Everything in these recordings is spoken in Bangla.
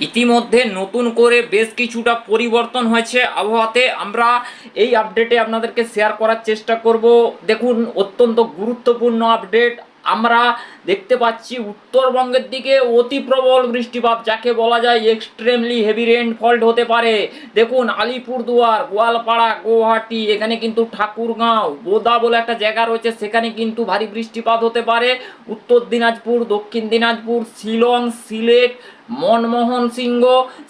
ইতিমধ্যে নতুন করে বেশ কিছুটা পরিবর্তন হয়েছে আবহাওয়াতে। আমরা এই আপডেটে আপনাদেরকে শেয়ার করার চেষ্টা করব। দেখুন, অত্যন্ত গুরুত্বপূর্ণ আপডেট আমরা দেখতে পাচ্ছি উত্তরবঙ্গের দিকে অতি প্রবল বৃষ্টিপাত, যাকে বলা যায় এক্সট্রিমলি হেভি রেনফল হতে পারে। দেখুন, আলিপুরদুয়ার, গোয়ালপাড়া, গুয়াহাটি, এখানে কিন্তু ঠাকুরগাঁও, বোদা বলে একটা জায়গা রয়েছে, সেখানে কিন্তু ভারী বৃষ্টিপাত হতে পারে। উত্তর দিনাজপুর, দক্ষিণ দিনাজপুর, শিলং, সিলেট, মনমোহন সিংহ,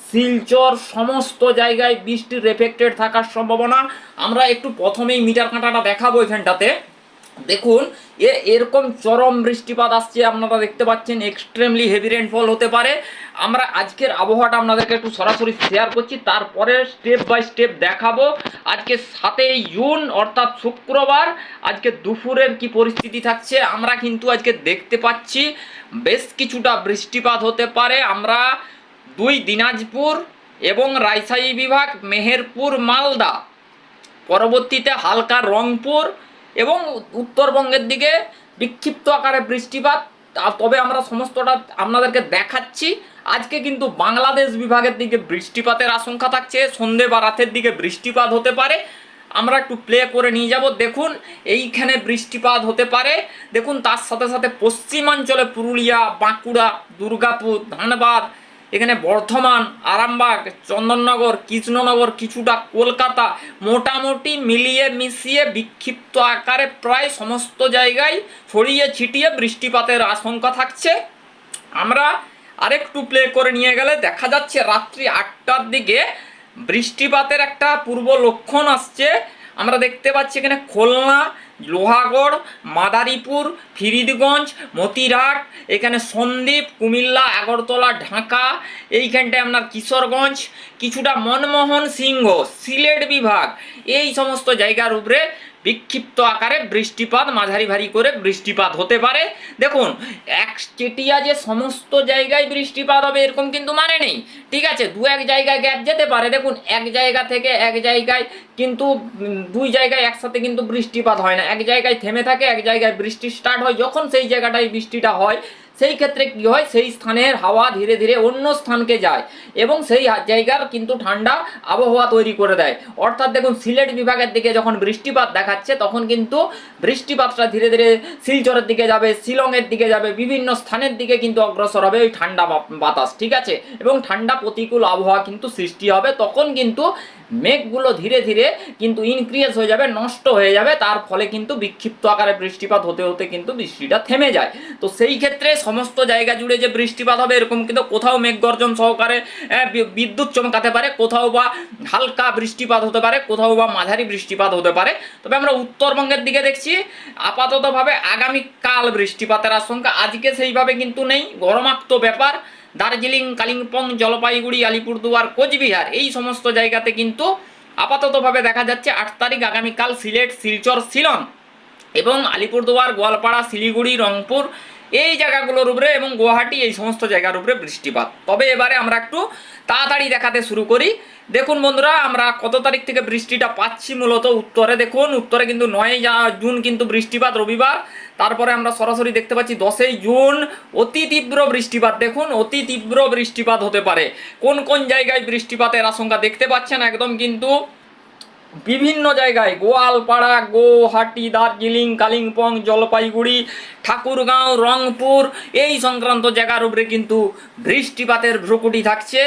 শিলচর, সমস্ত জায়গায় বৃষ্টির এফেক্টেড থাকার সম্ভাবনা। আমরা একটু প্রথমেই মিটার কাঁটাটা দেখাবো এখানটাতে। দেখুন, এ এরকম চরম বৃষ্টিপাত আসছে, আপনারা দেখতে পাচ্ছেন এক্সট্রিমলি হেভি রেনফল হতে পারে। আমরা আজকের আবহাওয়াটা আপনাদেরকে একটু সরাসরি শেয়ার করছি, তারপরে স্টেপ বাই স্টেপ দেখাবো। আজকে সাতই জুন, অর্থাৎ শুক্রবার, আজকে দুপুরের কি পরিস্থিতি থাকছে, আমরা কিন্তু আজকে দেখতে পাচ্ছি, বেশ কিছুটা বৃষ্টিপাত হতে পারে। আমরা দুই দিনাজপুর এবং রাজশাহী বিভাগ, মেহেরপুর, মালদা, পরবর্তীতে হালকা রংপুর এবং উত্তরবঙ্গের দিকে বিক্ষিপ্ত আকারে বৃষ্টিপাত তবে আমরা সমস্তটা আপনাদেরকে দেখাচ্ছি। আজকে কিন্তু বাংলাদেশ বিভাগের দিকে বৃষ্টিপাতের আশঙ্কা থাকছে, সন্ধে বা রাতের দিকে বৃষ্টিপাত হতে পারে। আমরা একটু প্লে করে নিয়ে যাব। দেখুন, এইখানে বৃষ্টিপাত হতে পারে। দেখুন, তার সাথে সাথে পশ্চিমাঞ্চলে পুরুলিয়া, বাঁকুড়া, দুর্গাপুর, ধানবাদ এখানে বর্ধমান, আরামবাগ, চন্দননগর, কৃষ্ণনগর, কিছুটা কলকাতা মোটামুটি মিলিয়ে মিশিয়ে বিক্ষিপ্ত আকারে প্রায় সমস্ত জায়গায় ছড়িয়ে ছিটিয়ে বৃষ্টিপাতের আশঙ্কা থাকছে। আমরা আরেকটু প্লে করে নিয়ে গেলে দেখা যাচ্ছে রাত্রি আটটার দিকে বৃষ্টিপাতের একটা পূর্ব লক্ষণ আসছে। আমরা দেখতে পাচ্ছি এখানে খুলনা লোহাগড়, মাদারীপুর, ফিরিদগঞ্জ মতিরাট এখানে সন্দ্বীপ, কুমিল্লা, আগরতলা, ঢাকা, এইখানটায় আপনার কিশোরগঞ্জ, কিছুটা মনমোহন সিংহ, সিলেট বিভাগ, এই সমস্ত জায়গার উপরে বিক্ষিপ্ত আকারে বৃষ্টিপাত মাঝারি ভারী করে বৃষ্টিপাত হতে পারে। দেখুন একচেটিয়া যে সমস্ত জায়গায় বৃষ্টিপাত হবে এরকম কিন্তু মানে নেই। ঠিক আছে, দু এক জায়গায় গ্যাপ যেতে পারে। দেখুন, এক জায়গা থেকে এক জায়গায় কিন্তু দুই জায়গায় একসাথে কিন্তু বৃষ্টিপাত হয় না। এক জায়গায় থেমে থাকে, এক জায়গায় বৃষ্টি স্টার্ট হয়। যখন সেই জায়গাটায় বৃষ্টিটা হয় সেই ক্ষেত্রে কি হয়? সেই স্থানের হাওয়া ধীরে ধীরে অন্য স্থানকে যায় এবং সেই জায়গার কিন্তু ঠান্ডা আবহাওয়া তৈরি করে দেয়। অর্থাৎ দেখুন, সিলেট বিভাগের দিকে যখন বৃষ্টিপাত দেখাচ্ছে, তখন কিন্তু বৃষ্টিপাতটা ধীরে ধীরে শিলচরের দিকে যাবে, শিলংয়ের দিকে যাবে, বিভিন্ন স্থানের দিকে কিন্তু অগ্রসর হবে ওই ঠান্ডা বাতাস, ঠিক আছে? এবং ঠান্ডা প্রতিকূল আবহাওয়া কিন্তু সৃষ্টি হবে। তখন কিন্তু মেঘগুলো ধীরে ধীরে কিন্তু ইনক্রিজ হয়ে যাবে, নষ্ট হয়ে যাবে। তার ফলে কিন্তু বিক্ষিপ্ত আকারে বৃষ্টিপাত হতে হতে কিন্তু বৃষ্টিটা থেমে যায়। তো সেই ক্ষেত্রে সমস্ত জায়গা জুড়ে যে বৃষ্টিপাত হবে এরকম কিন্তু কোথাও মেঘগর্জন সহকারে বিদ্যুৎ চমকাতে পারে, কোথাও বা হালকা বৃষ্টিপাত হতে পারে, কোথাও বা মাঝারি বৃষ্টিপাত হতে পারে। তবে আমরা উত্তরবঙ্গের দিকে দেখছি, আপাততভাবে আগামীকাল বৃষ্টিপাতের আশঙ্কা, আজকে সেইভাবে কিন্তু নেই, গরমাক্ত ব্যাপার। দার্জিলিং, কালিম্পং, জলপাইগুড়ি, আলিপুরদুয়ার, কোচবিহার এই সমস্ত জায়গাতে কিন্তু আপাততভাবে দেখা যাচ্ছে আট তারিখ আগামীকাল সিলেট, শিলচর, শিলং এবং আলিপুরদুয়ার, গোয়ালপাড়া, শিলিগুড়ি, রংপুর এই জায়গাগুলোর উপরে এবং গুয়াহাটি এই সমস্ত জায়গার উপরে বৃষ্টিপাত। তবে এবারে আমরা একটু তাড়াতাড়ি দেখাতে শুরু করি। দেখুন বন্ধুরা, আমরা কত তারিখ থেকে বৃষ্টিটা পাচ্ছি মূলত উত্তরে। দেখুন, উত্তরে কিন্তু নয় জুন কিন্তু বৃষ্টিপাত রবিবার। তারপরে আমরা সরাসরি দেখতে পাচ্ছি দশই জুন, অতি তীব্র বৃষ্টিপাত। দেখুন, অতি তীব্র বৃষ্টিপাত হতে পারে। কোন কোন জায়গায় বৃষ্টিপাতের আশঙ্কা দেখতে পাচ্ছেন একদম কিন্তু বিভিন্ন জায়গায়, গোয়ালপাড়া গুয়াহাটি দার্জিলিং, কালিম্পং, জলপাইগুড়ি, ঠাকুরগাঁও, রংপুর, এই সংক্রান্ত জায়গার উপরে কিন্তু বৃষ্টিপাতের ভ্রুকুটি থাকছে।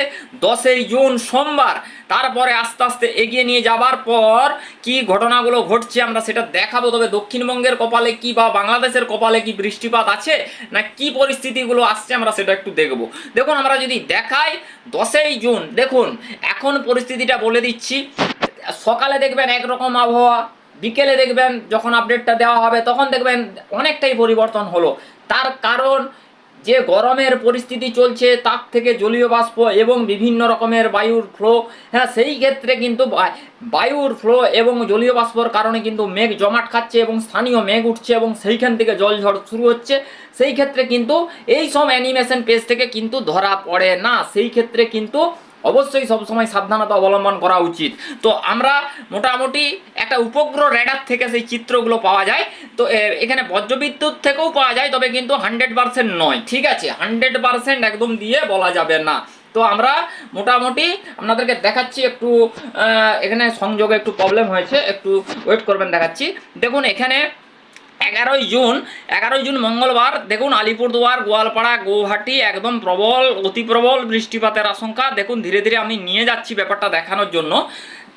দশই জুন সোমবার, তারপরে আস্তে আস্তে এগিয়ে নিয়ে যাবার পর কি ঘটনাগুলো ঘটছে আমরা সেটা দেখাবো। তবে দক্ষিণবঙ্গের কপালে কি বা বাংলাদেশের কপালে কি বৃষ্টিপাত আছে, না কি পরিস্থিতিগুলো আসছে আমরা সেটা একটু দেখব। দেখুন, আমরা যদি দেখাই, দশই জুন, দেখুন, এখন পরিস্থিতিটা বলে দিচ্ছি। সকালে দেখবেন একরকম আবহাওয়া, বিকেলে দেখবেন যখন আপডেটটা দেওয়া হবে, তখন দেখবেন অনেকটাই পরিবর্তন হলো। তার কারণ, যে গরমের পরিস্থিতি চলছে, তার থেকে জলীয় বাষ্প এবং বিভিন্ন রকমের বায়ুর ফ্লো হ্যাঁ সেই ক্ষেত্রে কিন্তু বায়ুর ফ্লো এবং জলীয় বাষ্পর কারণে কিন্তু মেঘ জমাট খাচ্ছে এবং স্থানীয় মেঘ উঠছে এবং সেইখান থেকে জল ঝড় শুরু হচ্ছে। সেই ক্ষেত্রে কিন্তু এই সব অ্যানিমেশন পেজ থেকে কিন্তু ধরা পড়ে না। সেই ক্ষেত্রে কিন্তু অবশ্যই সবসময় সাবধানতা অবলম্বন করা উচিত। তো আমরা মোটামুটি একটা উপগ্রহ রেডার থেকে সেই চিত্রগুলো পাওয়া যায়। তো এখানে বজ্রবিদ্যুৎ থেকেও পাওয়া যায়, তবে কিন্তু হান্ড্রেড পার্সেন্ট নয়, ঠিক আছে? হান্ড্রেড পার্সেন্ট একদম দিয়ে বলা যাবে না। তো আমরা মোটামুটি আপনাদেরকে দেখাচ্ছি একটু এখানে সংযোগে একটু প্রবলেম হয়েছে, একটু ওয়েট করবেন দেখাচ্ছি। দেখুন, এখানে এগারোই জুন এগারোই জুন মঙ্গলবার, দেখুন আলিপুরদুয়ার, গোয়ালপাড়া, গৌহাটি একদম প্রবল, অতি প্রবল বৃষ্টিপাতের আশঙ্কা। দেখুন, ধীরে ধীরে আমি নিয়ে যাচ্ছি ব্যাপারটা দেখানোর জন্য।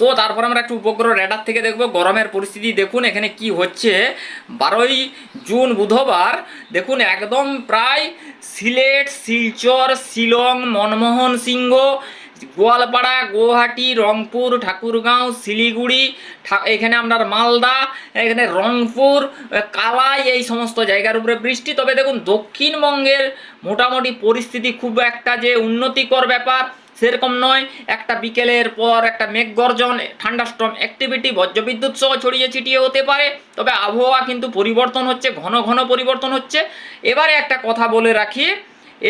তো তারপর আমরা একটু উপগ্রহ রেডার থেকে দেখব, গরমের পরিস্থিতি, দেখুন এখানে কি হচ্ছে। বারোই জুন বুধবার, দেখুন একদম প্রায় সিলেট, শিলচর, শিলং, মনমোহন সিংহ গোয়ালপাড়া, গুয়াহাটি, রংপুর, ঠাকুরগাঁও, শিলিগুড়ি এখানে আপনার মালদা, এখানে রংপুর কালাই এই সমস্ত জায়গার উপরে বৃষ্টি। তবে দেখুন, দক্ষিণবঙ্গের মোটামুটি পরিস্থিতি খুব একটা যে উন্নতিকর ব্যাপার সেরকম নয়। একটা বিকেলের পর একটা মেঘ গর্জন ঠান্ডাস্টম অ্যাক্টিভিটি, বজ্রবিদ্যুৎ সহ ছড়িয়ে ছিটিয়ে হতে পারে। তবে আবহাওয়া কিন্তু পরিবর্তন হচ্ছে, ঘন ঘন পরিবর্তন হচ্ছে। এবারে একটা কথা বলে রাখি,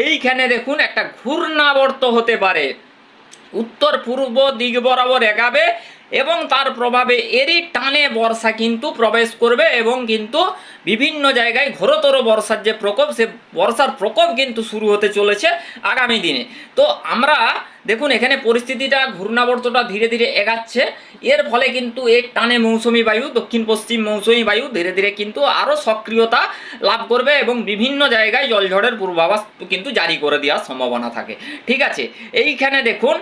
এইখানে দেখুন একটা ঘূর্ণাবর্ত হতে পারে। উত্তর পূর্ব দিক বরাবর এগাবে এবং তার প্রভাবে এরই টানে বর্ষা কিন্তু প্রবেশ করবে এবং কিন্তু বিভিন্ন জায়গায় ঘোরতর বর্ষার যে প্রকোপ, সে বর্ষার প্রকোপ কিন্তু শুরু হতে চলেছে আগামী দিনে। তো আমরা দেখুন, এখানে পরিস্থিতিটা, ঘূর্ণাবর্তটা ধীরে ধীরে এগাচ্ছে। এর ফলে কিন্তু এর টানে মৌসুমি বায়ু, দক্ষিণ পশ্চিম মৌসুমি বায়ু ধীরে ধীরে কিন্তু আরও সক্রিয়তা লাভ করবে এবং বিভিন্ন জায়গায় জলঝড়ের পূর্বাভাস কিন্তু জারি করে দেওয়ার সম্ভাবনা থাকে। ঠিক আছে, এইখানে দেখুন,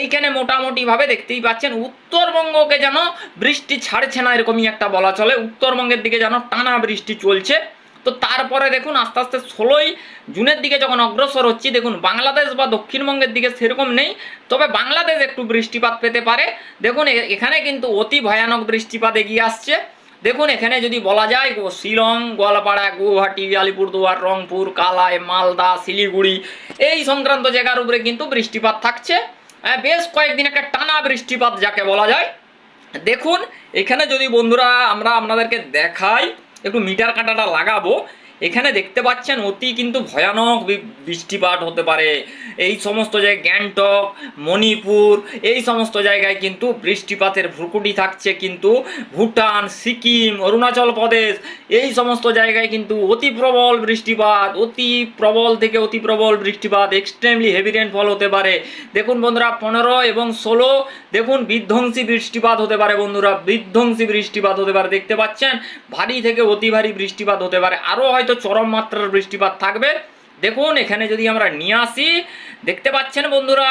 এইখানে মোটামুটিভাবে দেখতেই পাচ্ছেন, উত্তরবঙ্গকে যেন বৃষ্টি ছাড়ছে না, এরকমই একটা বলা চলে। উত্তরবঙ্গের দিকে যেন টানা বৃষ্টি চলছে। তো তারপরে দেখুন আস্তে আস্তে ষোলোই জুনের দিকে যখন অগ্রসর হচ্ছি, দেখুন বাংলাদেশ বা দক্ষিণবঙ্গের দিকে সেরকম নেই। তবে বাংলাদেশ একটু বৃষ্টিপাত পেতে পারে। দেখুন এখানে কিন্তু অতি ভয়ানক বৃষ্টিপাত এগিয়ে আসছে। দেখুন এখানে যদি বলা যায় শিলং, গোয়ালপাড়া, গুয়াহাটি, আলিপুরদুয়ার, রংপুর, কালাই, মালদা, শিলিগুড়ি, এই সংক্রান্ত জায়গার উপরে কিন্তু বৃষ্টিপাত থাকছে। বেশ কয়েকদিন একটা টানা বৃষ্টিপাত যাকে বলা যায়। দেখুন এখানে যদি বন্ধুরা আমরা আপনাদেরকে দেখাই একটু মিটার কাঁটাটা লাগাবো। এখানে দেখতে পাচ্ছেন অতি কিন্তু ভয়ানক বৃষ্টিপাত হতে পারে। এই সমস্ত জায়গায় গ্যাংটক, মণিপুর, এই সমস্ত জায়গায় কিন্তু বৃষ্টিপাতের ভ্রুকুটি থাকছে কিন্তু ভুটান, সিকিম, অরুণাচল প্রদেশ, এই সমস্ত জায়গায় কিন্তু অতি প্রবল বৃষ্টিপাত, অতি প্রবল থেকে অতি প্রবল বৃষ্টিপাত এক্সট্রিমলি হেভি রেনফল হতে পারে। দেখুন বন্ধুরা, পনেরো এবং ষোলো দেখুন, বিধ্বংসী বৃষ্টিপাত হতে পারে বন্ধুরা, বিধ্বংসী বৃষ্টিপাত হতে পারে, দেখতে পাচ্ছেন? ভারী থেকে অতি ভারী বৃষ্টিপাত হতে পারে। আরও হয়তো চরম মাত্রার বৃষ্টিপাত থাকবে। দেখুন, এখানে যদি আমরা নিয়ে আসি, দেখতে পাচ্ছেন বন্ধুরা,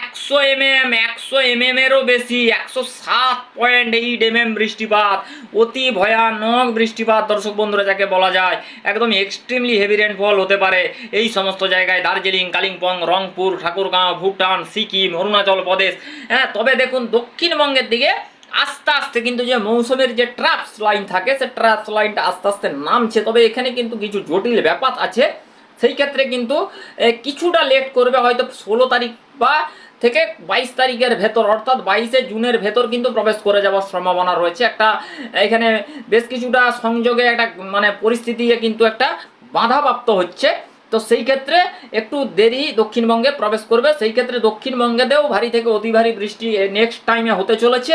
একশো এম এম একশো এম এম এরও বেশি, একশো সাত পয়েন্ট এইট এম এম বৃষ্টিপাত, অতি ভয়ানক বৃষ্টিপাত, দর্শক বন্ধুরা, যাকে বলা যায় একদম এক্সট্রিমলি হেভি রেনফল হতে পারে। এই সমস্ত জায়গায় দার্জিলিং, কালিম্পং, রংপুর, ঠাকুরগাঁও, ভুটান, সিকিম, অরুণাচল প্রদেশ হ্যাঁ তবে দেখুন, দক্ষিণবঙ্গের দিকে আস্তে আস্তে কিন্তু যে মৌসুমের যে ট্রাপস লাইন থাকে, সে ট্রাপস লাইনটা আস্তে আস্তে নামছে। তবে এখানে কিন্তু কিছু জটিল ব্যাপার আছে। সেই ক্ষেত্রে কিন্তু কিছুটা লেট করবে হয়তো ষোলো তারিখ বা থেকে বাইশ তারিখের ভেতর, অর্থাৎ বাইশে জুনের ভেতর কিন্তু প্রবেশ করে যাওয়ার সম্ভাবনা রয়েছে। একটা, এখানে বেশ কিছুটা সংযোগে একটা মানে পরিস্থিতি কিন্তু একটা বাধাপ্রাপ্ত হচ্ছে। তো সেই ক্ষেত্রে একটু দেরি দক্ষিণবঙ্গে প্রবেশ করবে। সেই ক্ষেত্রে দক্ষিণবঙ্গেতেও ভারী থেকে অতি ভারী বৃষ্টি নেক্সট টাইমে হতে চলেছে।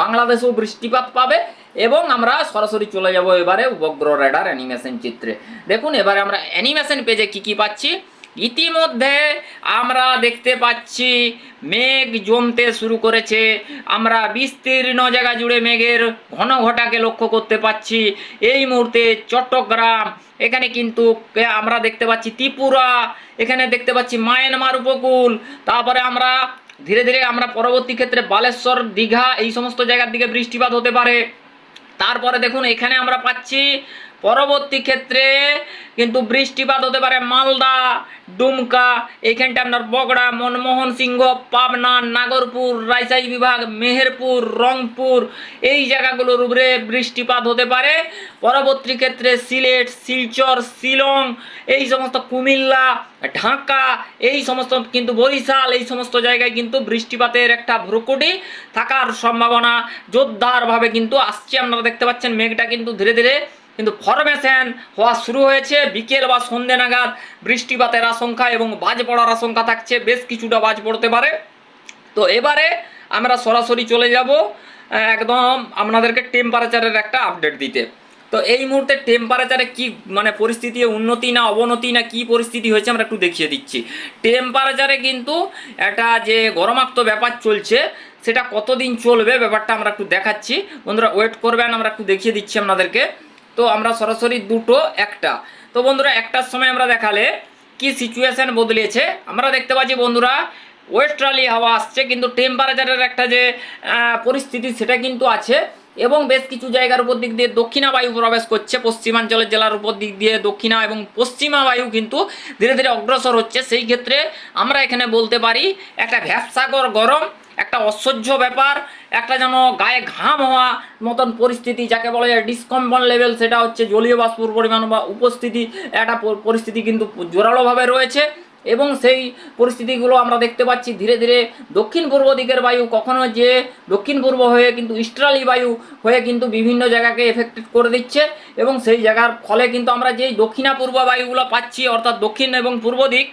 বাংলাদেশেও বৃষ্টিপাত পাবে। এবং আমরা সরাসরি চলে যাব এবারে উপগ্রহ রেডার অ্যানিমেশন চিত্রে। দেখুন, এবারে আমরা অ্যানিমেশন পেজে কি কি পাচ্ছি? ইতিমধ্যে আমরা দেখতে পাচ্ছি মেঘ জমতে শুরু করেছে। আমরা বিস্তীর্ণ জায়গা জুড়ে মেঘের ঘন ঘটাকে লক্ষ্য করতে পাচ্ছি। এই মুহূর্তে চট্টগ্রাম, এখানে কিন্তু আমরা দেখতে পাচ্ছি ত্রিপুরা, এখানে দেখতে পাচ্ছি মায়ানমার উপকূল। তারপরে আমরা ধীরে ধীরে আমরা পরবর্তী ক্ষেত্রে বালেশ্বর, দীঘা, এই সমস্ত জায়গার দিকে বৃষ্টিপাত হতে পারে। তারপরে দেখুন এখানে আমরা পাচ্ছি পরবর্তী ক্ষেত্রে কিন্তু বৃষ্টিপাত হতে পারে মালদা, ডুমকা এখানটা আপনার বগড়া, মনমোহন সিংহ, পাবনা, নাগরপুর, রাজশাহী বিভাগ, মেহেরপুর, রংপুর, এই জায়গাগুলোর উপরে বৃষ্টিপাত হতে পারে। পরবর্তী ক্ষেত্রে সিলেট, শিলচর, শিলং, এই সমস্ত কুমিল্লা, ঢাকা, এই সমস্ত কিন্তু বরিশাল, এই সমস্ত জায়গায় কিন্তু বৃষ্টিপাতের একটা ভ্রুকুটি থাকার সম্ভাবনা জোরদারভাবে কিন্তু আসছে। আপনারা দেখতে পাচ্ছেন, মেঘটা কিন্তু ধীরে ধীরে কিন্তু ফরমেশন হওয়া শুরু হয়েছে। বিকেল বা সন্ধে নাগাদ বৃষ্টিপাতের আশঙ্কা এবং বাজ পড়ার আশঙ্কা থাকছে। বেশ কিছুটা বাজ পড়তে পারে। তো এবারে আমরা সরাসরি চলে যাব একদম আপনাদেরকে টেম্পারেচারের একটা আপডেট দিতে। তো এই মুহূর্তে টেম্পারেচারে কি মানে পরিস্থিতি, উন্নতি না অবনতি না কি পরিস্থিতি হয়েছে আমরা একটু দেখিয়ে দিচ্ছি। টেম্পারেচারে কিন্তু একটা যে গরমাক্ত ব্যাপার চলছে, সেটা কতদিন চলবে ব্যাপারটা আমরা একটু দেখাচ্ছি। বন্ধুরা ওয়েট করবেন, আমরা একটু দেখিয়ে দিচ্ছি আপনাদেরকে। তো আমরা সরাসরি দুটো, একটা। তো বন্ধুরা, একটার সময় আমরা দেখালে কি সিচুয়েশন বদলেছে। আমরা দেখতে পাচ্ছি বন্ধুরা ওয়েস্ট্রালি হাওয়া আসছে, কিন্তু টেম্পারেচারের একটা যে পরিস্থিতি সেটা কিন্তু আছে এবং বেশ কিছু জায়গার উপর দিক দিয়ে দক্ষিণা বায়ু প্রবেশ করছে। পশ্চিমাঞ্চলের জেলার উপর দিক দিয়ে দক্ষিণা এবং পশ্চিমা বায়ু কিন্তু ধীরে ধীরে অগ্রসর হচ্ছে। সেই ক্ষেত্রে আমরা এখানে বলতে পারি, একটা ভ্যাবসাগর গরম একটা অসহ্য ব্যাপার, একটা যেন গায়ে ঘাম হওয়া মতন পরিস্থিতি, যাকে বলে ডিসকম্পন লেভেল সেটা হচ্ছে জলীয় বাষ্পর পরিমাণ বা উপস্থিতি, একটা পরিস্থিতি কিন্তু জোরালোভাবে রয়েছে। এবং সেই পরিস্থিতিগুলো আমরা দেখতে পাচ্ছি ধীরে ধীরে দক্ষিণ পূর্ব দিকের বায়ু কখনো যে দক্ষিণ পূর্ব হয়ে কিন্তু ইস্ট্রালি বায়ু হয়ে কিন্তু বিভিন্ন জায়গাকে এফেক্টেড করে দিচ্ছে। এবং সেই জায়গার ফলে কিন্তু আমরা যেই দক্ষিণা পূর্ব বায়ুগুলো পাচ্ছি, অর্থাৎ দক্ষিণ এবং পূর্ব দিক,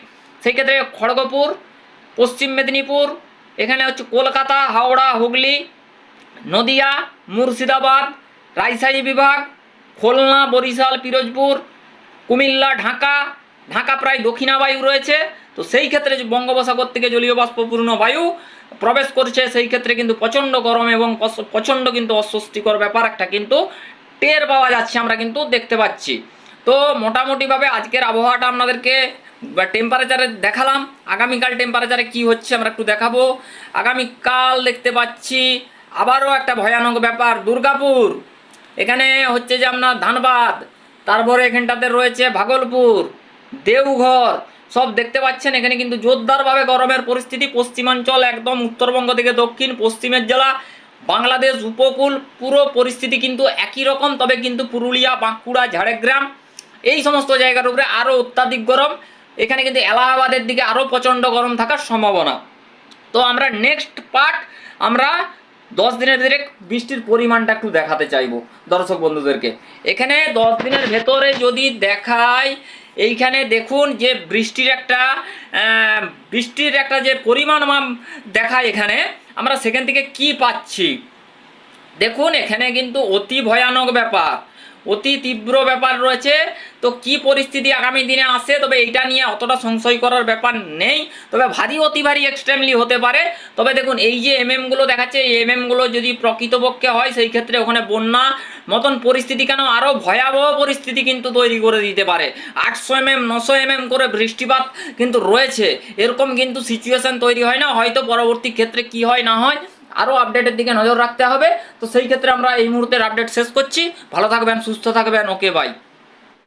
সেই ক্ষেত্রে খড়গপুর, পশ্চিম মেদিনীপুর এখানে হচ্ছে কলকাতা, হাওড়া, হুগলি, নদিয়া, মুর্শিদাবাদ, রাজশাহী বিভাগ, খুলনা, বরিশাল, পিরোজপুর, কুমিল্লা, ঢাকা ঢাকা প্রায় দক্ষিণা বায়ু রয়েছে। তো সেই ক্ষেত্রে বঙ্গোপসাগর থেকে জলীয় বাষ্পপূর্ণ বায়ু প্রবেশ করছে, সেই ক্ষেত্রে কিন্তু প্রচণ্ড গরম এবং প্রচণ্ড কিন্তু অস্বস্তিকর ব্যাপার একটা কিন্তু টের পাওয়া যাচ্ছে, আমরা কিন্তু দেখতে পাচ্ছি। তো মোটামুটিভাবে আজকের আবহাওয়াটা আপনাদেরকে টেম্পারেচারে দেখালাম, আগামীকাল টেম্পারেচারে কি হচ্ছে আমরা একটু দেখাবো। আগামীকাল দেখতে পাচ্ছি আবারও একটা ভয়ানক ব্যাপার, দুর্গাপুর। এখানে হচ্ছে যে আপনার ধানবাদ, তারপরে এখানটাতে রয়েছে ভাগলপুর, দেওঘর, সব দেখতে পাচ্ছেন। এখানে কিন্তু জোরদারভাবে গরমের পরিস্থিতি, পশ্চিমাঞ্চল একদম উত্তরবঙ্গ থেকে দক্ষিণ, পশ্চিমের জেলা, বাংলাদেশ উপকূল, পুরো পরিস্থিতি কিন্তু একই রকম। তবে কিন্তু পুরুলিয়া, বাঁকুড়া, ঝাড়গ্রাম, এই সমস্ত জায়গার উপরে আরও অত্যাধিক গরম। এখানে কিন্তু এলাহাবাদের দিকে আরও প্রচণ্ড গরম থাকার সম্ভাবনা। তো আমরা নেক্সট পার্ট আমরা দশ দিনের ভিতরে বৃষ্টির পরিমাণটা একটু দেখাতে চাইব, দর্শক বন্ধুদেরকে। এখানে দশ দিনের ভেতরে যদি দেখায় এইখানে দেখুন যে বৃষ্টির একটা বৃষ্টির একটা যে পরিমাণ দেখায় এখানে, আমরা সেখান থেকে কি পাচ্ছি? দেখুন, এখানে কিন্তু অতি ভয়ানক ব্যাপার। অতি তীব্র ব্যাপার রয়েছে। তো কি পরিস্থিতি আগামী দিনে আসে? তবে এইটা নিয়ে অতটা সংশয় করার ব্যাপার নেই। তবে ভারী অতি ভারী এক্সট্রিমলি হতে পারে। তবে দেখুন, এই যে এম এমএমগুলো দেখাচ্ছে, এই এমএমগুলো যদি প্রকৃতপক্ষে হয়, সেই ক্ষেত্রে ওখানে বন্যা মতন পরিস্থিতি কেন? আরও ভয়াবহ পরিস্থিতি কিন্তু তৈরি করে দিতে পারে। আটশো এমএম নশো এমএম করে বৃষ্টিপাত কিন্তু রয়েছে। এরকম কিন্তু সিচুয়েশান তৈরি হয় না। হয়তো পরবর্তী ক্ষেত্রে কি হয়, না হয় আরও আপডেটের দিকে নজর রাখতে হবে। তো সেই ক্ষেত্রে আমরা এই মুহূর্তের আপডেট শেষ করছি। ভালো থাকবেন, সুস্থ থাকবেন। Okay bye